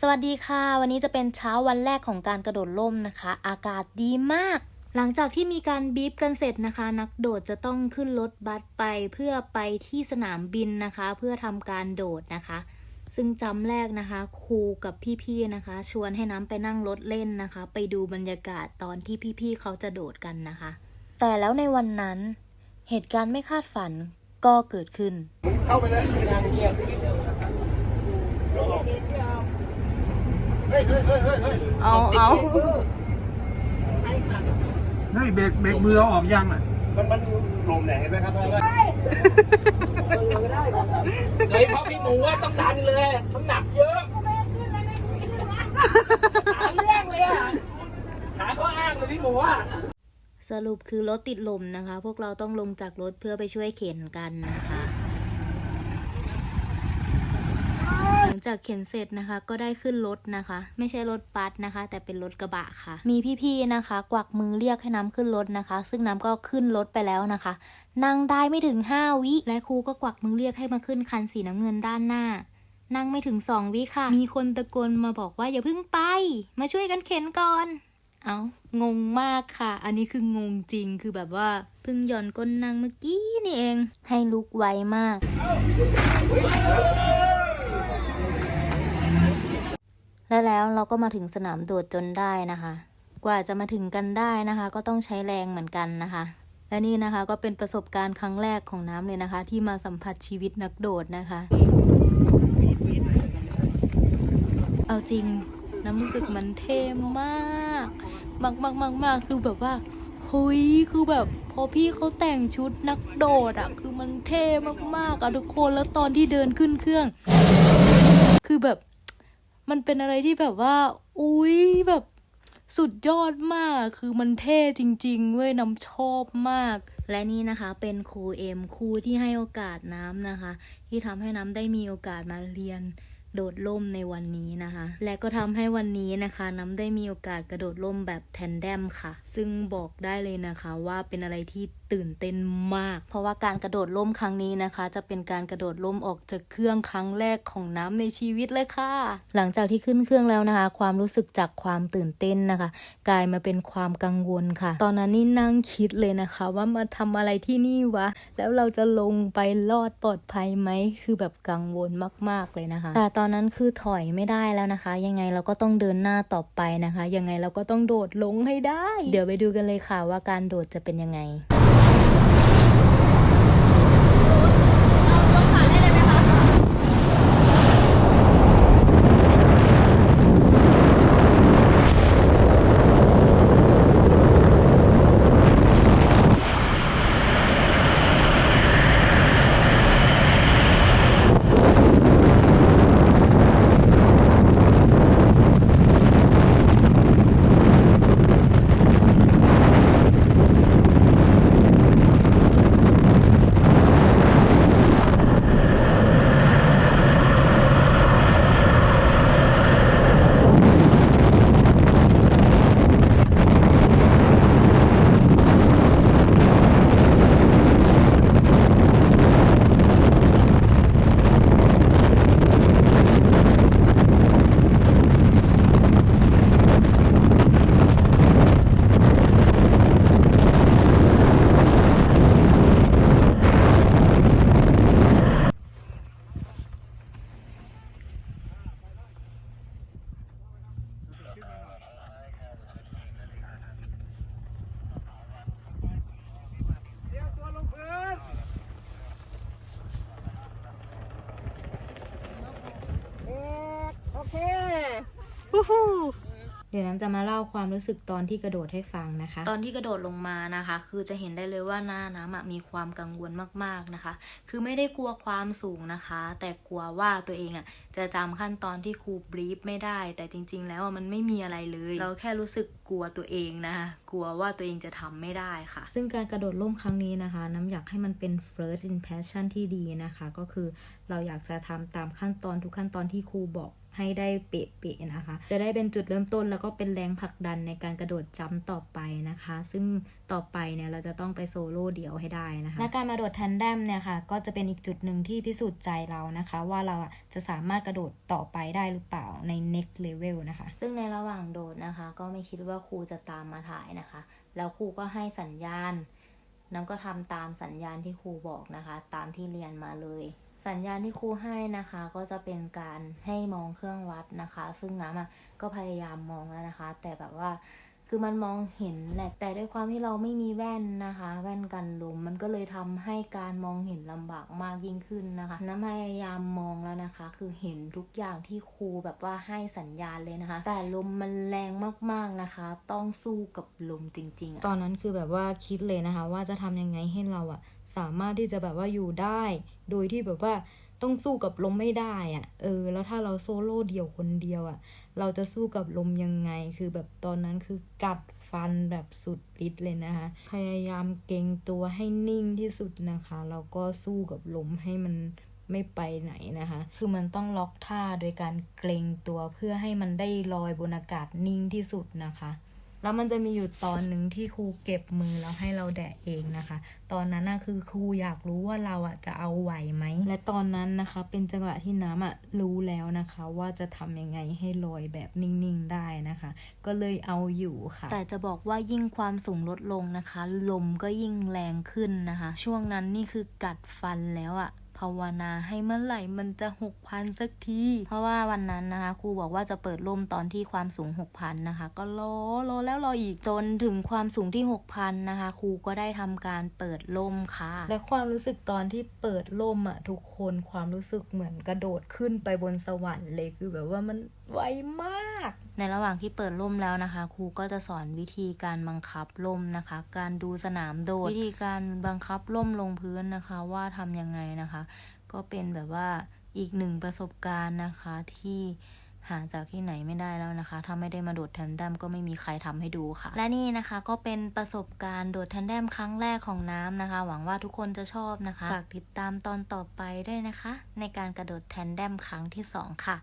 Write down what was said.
สวัสดีค่ะ วันนี้จะเป็นเช้าวันแรกของการกระโดดร่มนะคะ อากาศดีมาก หลังจากที่มีการบีบกันเสร็จนะคะ นักโดดจะต้องขึ้นรถบัสไปเพื่อไปที่สนามบินนะคะ เพื่อทำการโดดนะคะ ซึ่งจำแรกนะคะครูกับพี่ๆนะคะ ชวนให้น้ำไปนั่งรถเล่นนะคะ ไปดูบรรยากาศตอนที่พี่ๆเขาจะโดดกันนะคะ แต่แล้วในวันนั้น เหตุการณ์ไม่คาดฝันก็เกิดขึ้นเข้าไปเลย เฮ้ยเฮ้ยเฮ้ยเฮ้ยเฮ้ยเอาเอาเฮ้ยเบรกเบรกมือเอาออกยังอะมันมันลมเนี่ยเห็นไหมครับเฮ้ยเพราะพี่หมูว่าต้องดันเลยมันหนักเยอะหาเรื่องเลยอะหาข้ออ้างเลยพี่หมูอะสรุปคือรถติดลมนะคะ พวกเราต้องลงจากรถเพื่อไปช่วยเข็นกันนะคะ ห ลังจากเข็นเสร็จนะคะ ก็ได้ขึ้นรถนะคะ ไม่ใช่รถบัสนะคะ แต่เป็นรถกระบะค่ะ มีพี่ๆนะคะ กวักมือเรียกให้น้ำขึ้นรถนะคะ ซึ่งน้ำก็ขึ้นรถไปแล้วนะคะ นั่งได้ไม่ถึง 5 วิและครูก็กวักมือเรียกให้มาขึ้นคันสีน้ำเงินด้านหน้า นั่งไม่ถึง2วิค่ะ มีคนตะโกนมาบอกว่าอย่าเพิ่งไป มาช่วยกันเข็นก่อนเอางงมากค่ะ อันนี้คืองงจริง คือแบบว่าเพิ่งหย่อนก้นนางเมื่อกี้นี่เอง ให้ลุกไวมาก และแล้วเราก็มาถึงสนามโดดจนได้นะคะ กว่าจะมาถึงกันได้นะคะ ก็ต้องใช้แรงเหมือนกันนะคะ และนี่นะคะก็เป็นประสบการณ์ครั้งแรกของน้ำเลยนะคะ ที่มาสัมผัสชีวิตนักโดดนะคะ เอาจริงน้ำรู้สึกมันเท่มาก มากมากมากมากคือแบบว่าเฮ้ยคือแบบพอพี่เขาแต่งชุดนักโดดอะคือมันเท่มากๆอะทุกคนแล้วตอนที่เดินขึ้นเครื่อง คือแบบ มันเป็นอะไรที่แบบว่า อุ้ยแบบสุดยอดมาก คือมันเท่จริง ๆ เว้ยน้ำชอบมาก และนี่นะคะเป็นครูเอ็มครูที่ให้โอกาสน้ำนะคะ ที่ทำให้น้ำได้มีโอกาสมาเรียนโดดร่มในวันนี้นะคะ และก็ทำให้วันนี้นะคะ น้ำได้มีโอกาสกระโดดร่มแบบแทนเดมค่ะ ซึ่งบอกได้เลยนะคะว่าเป็นอะไรที่ตื่นเต้นมาก เพราะว่าการกระโดดร่มครั้งนี้นะคะ จะเป็นการกระโดดร่มออกจากเครื่องครั้งแรกของน้ำในชีวิตเลยค่ะ หลังจากที่ขึ้นเครื่องแล้วนะคะ ความรู้สึกจากความตื่นเต้นนะคะ กลายมาเป็นความกังวลค่ะ ตอนนั้นนี่นั่งคิดเลยนะคะ ว่ามาทำอะไรที่นี่วะ แล้วเราจะลงไปรอดปลอดภัยไหม คือแบบกังวลมาก ๆเลยนะคะ แต่ตอนนั้นคือถอยไม่ได้แล้วนะคะ ยังไงเราก็ต้องเดินหน้าต่อไปนะคะ ยังไงเราก็ต้องโดดลงให้ได้ เดี๋ยวไปดูกันเลยค่ะว่าการโดดจะเป็นยังไง โอเค เดี๋ยวน้ำจะมาเล่าความรู้สึกตอนที่กระโดดให้ฟังนะคะ ตอนที่กระโดดลงมานะคะ คือจะเห็นได้เลยว่าหน้าน้ำอะมีความกังวลมากๆนะคะ คือไม่ได้กลัวความสูงนะคะ แต่กลัวว่าตัวเองอะจะจำขั้นตอนที่ครูบรีฟไม่ได้ แต่จริง ๆ แล้วอะมันไม่มีอะไรเลย เราแค่รู้สึกกลัวตัวเองนะคะกลัวว่าตัวเองจะทำไม่ได้ค่ะ ซึ่งการกระโดดร่มครั้งนี้นะคะ น้ำอยากให้มันเป็น first impression ที่ดีนะคะ ก็คือเราอยากจะทำตามขั้นตอนทุกขั้นตอนที่ครูบอก ให้ได้เป๊ะๆนะคะ จะได้เป็นจุดเริ่มต้นแล้วก็เป็นแรงผลักดันในการกระโดดจัมป์ต่อไปนะคะ ซึ่งต่อไปเนี่ยเราจะต้องไปโซโล่เดี่ยวให้ได้นะคะและการมาโดดแทนเดมเนี่ยค่ะก็จะเป็นอีกจุดหนึ่งที่พิสูจน์ใจเรานะคะ ว่าเราอะจะสามารถกระโดดต่อไปได้หรือเปล่าใน next level นะคะ ซึ่งในระหว่างโดดนะคะ ก็ไม่คิดว่าครูจะตามมาถ่ายนะคะ แล้วครูก็ให้สัญญาณน้ำก็ทำตามสัญญาณที่ครูบอกนะคะ ตามที่เรียนมาเลย สัญญาณที่ครูให้นะคะก็จะเป็นการให้มองเครื่องวัดนะคะ ซึ่งน้ำอะก็พยายามมองแล้วนะคะ แต่แบบว่าคือมันมองเห็นแหละแต่ด้วยความที่เราไม่มีแว่นนะคะ แว่นกันลมมันก็เลยทำให้การมองเห็นลำบากมากยิ่งขึ้นนะคะน้ำพยายามมองแล้วนะคะ คือเห็นทุกอย่างที่ครูแบบว่าให้สัญญาณเลยนะคะ แต่ลมมันแรงมากๆนะคะ ต้องสู้กับลมจริง ๆ ตอนนั้นคือแบบว่าคิดเลยนะคะ ว่าจะทำยังไงให้เราอะ สามารถที่จะแบบว่าอยู่ได้ โดยที่แบบว่าต้องสู้กับลมไม่ได้อะเออ แล้วถ้าเราโซโล่เดี่ยวคนเดียวอะเราจะสู้กับลมยังไง คือแบบตอนนั้นคือกัดฟันแบบสุดฤทธิ์เลยนะคะ พยายามเกรงตัวให้นิ่งที่สุดนะคะ แล้วก็สู้กับลมให้มันไม่ไปไหนนะคะ คือมันต้องล็อกท่าโดยการเกรงตัวเพื่อให้มันได้ลอยบนอากาศนิ่งที่สุดนะคะ แล้วมันจะมีอยู่ตอนหนึ่งที่ครูเก็บมือแล้วให้เราแดะเองนะคะ ตอนนั้นน่ะคือครูอยากรู้ว่าเราอะจะเอาไหวไหม และตอนนั้นนะคะ เป็นจังหวะที่น้ำอะรู้แล้วนะคะ ว่าจะทำยังไงให้ลอยแบบนิ่งๆได้นะคะ ก็เลยเอาอยู่ค่ะ แต่จะบอกว่ายิ่งความสูงลดลงนะคะ ลมก็ยิ่งแรงขึ้นนะคะ ช่วงนั้นนี่คือกัดฟันแล้วอะ ภาวนาให้เมื่อไหร่มันจะหกพันสักที เพราะว่าวันนั้นนะคะครูบอกว่าจะเปิดร่มตอนที่ความสูงหกพันนะคะ ก็รอรอแล้วรออีกจนถึงความสูงที่หกพันนะคะครูก็ได้ทำการเปิดร่มค่ะ และความรู้สึกตอนที่เปิดร่มอะทุกคนความรู้สึกเหมือนกระโดดขึ้นไปบนสวรรค์เลยคือแบบว่ามันไวมาก ในระหว่างที่เปิดร่มแล้วนะคะ ครูก็จะสอนวิธีการบังคับร่มนะคะ การดูสนามโดด วิธีการบังคับร่มลงพื้นนะคะ ว่าทำยังไงนะคะ ก็เป็นแบบว่าอีกหนึ่งประสบการณ์นะคะที่หาจากที่ไหนไม่ได้แล้วนะคะ ถ้าไม่ได้มาโดดแทนเดมก็ไม่มีใครทำให้ดูค่ะ และนี่นะคะก็เป็นประสบการณ์โดดแทนเดมครั้งแรกของน้ำนะคะ หวังว่าทุกคนจะชอบนะคะ ฝากติดตามตอนต่อไปด้วยนะคะ ในการกระโดดแทนเดมครั้งที่สองค่ะ